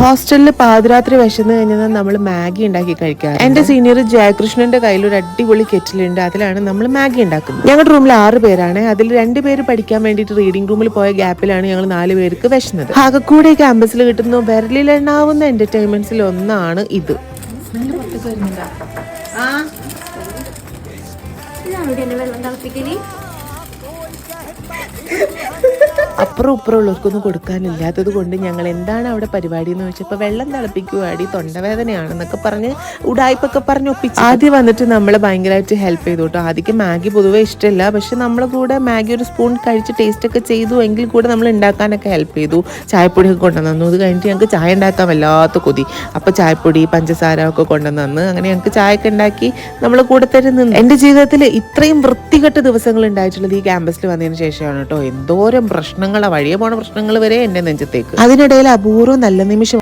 ഹോസ്റ്റലിൽ പാതിരാത്രി വിശന്ന് കഴിഞ്ഞാൽ നമ്മൾ മാഗി ഉണ്ടാക്കി കഴിക്കാം എന്റെ സീനിയർ ജയകൃഷ്ണന്റെ കയ്യിൽ ഒരു അടിപൊളി കെറ്റിലുണ്ട്. അതിലാണ് നമ്മൾ മാഗി ഉണ്ടാക്കുന്നത്. ഞങ്ങളുടെ റൂമിൽ ആറ് പേരാണ്. അതിൽ രണ്ട് പേര് പഠിക്കാൻ വേണ്ടിയിട്ട് റീഡിംഗ് റൂമിൽ പോയ ഗ്യാപ്പിലാണ് ഞങ്ങൾ നാല് പേർക്ക് വിശന്നത്. ആകെക്കൂടെ ക്യാമ്പസിൽ കിട്ടുന്ന വിരലിലെണ്ണാവുന്ന എന്റർടൈൻമെന്റ്സിൽ ഒന്നാണ് ഇത്. വെള്ളം തിളപ്പിക്കൽ? അപ്പുറം ഇപ്പുറം ഉള്ളവർക്കൊന്നും കൊടുക്കാനില്ലാത്തത് കൊണ്ട് ഞങ്ങൾ എന്താണ് അവിടെ പരിപാടി എന്ന് വെച്ചപ്പോൾ വെള്ളം തിളപ്പിക്കുവാടി തൊണ്ടവേദനയാണെന്നൊക്കെ പറഞ്ഞ് ഉടായ്പൊക്കെ പറഞ്ഞ് ഒപ്പിച്ച്. ആദ്യം വന്നിട്ട് നമ്മൾ ഭയങ്കരമായിട്ട് ഹെൽപ്പ് ചെയ്തു കേട്ടോ. ആദ്യം മാഗി പൊതുവേ ഇഷ്ടമല്ല പക്ഷെ നമ്മൾ കൂടെ മാഗി ഒരു സ്പൂൺ കഴിച്ച് ടേസ്റ്റ് ഒക്കെ ചെയ്തു എങ്കിൽ കൂടെ നമ്മൾ ഉണ്ടാക്കാനൊക്കെ ഹെൽപ്പ് ചെയ്തു. ചായപ്പൊടിയൊക്കെ കൊണ്ടുവന്നു. അത് കഴിഞ്ഞിട്ട് ഞങ്ങൾക്ക് ചായ ഉണ്ടാക്കാൻ വല്ലാത്ത കൊതി. അപ്പോൾ ചായപ്പൊടി പഞ്ചസാര ഒക്കെ കൊണ്ടുവന്നു. അങ്ങനെ ഞങ്ങൾക്ക് ചായ ഒക്കെ ഉണ്ടാക്കി നമ്മൾ കൂടെ തരുന്നു എന്റെ ജീവിതത്തിൽ ഇത്രയും വൃത്തികെട്ട ദിവസങ്ങൾ ഉണ്ടായിട്ടുള്ളത് ഈ ക്യാമ്പസിൽ വന്നതിന് ശേഷമാണ് കേട്ടോ. എന്തോരം പ്രശ്നങ്ങളാ വഴിയെ പോണ പ്രശ്നങ്ങൾ വരെ എന്റെ നെഞ്ചത്തേക്ക്. അതിനിടയിൽ അപൂർവം നല്ല നിമിഷം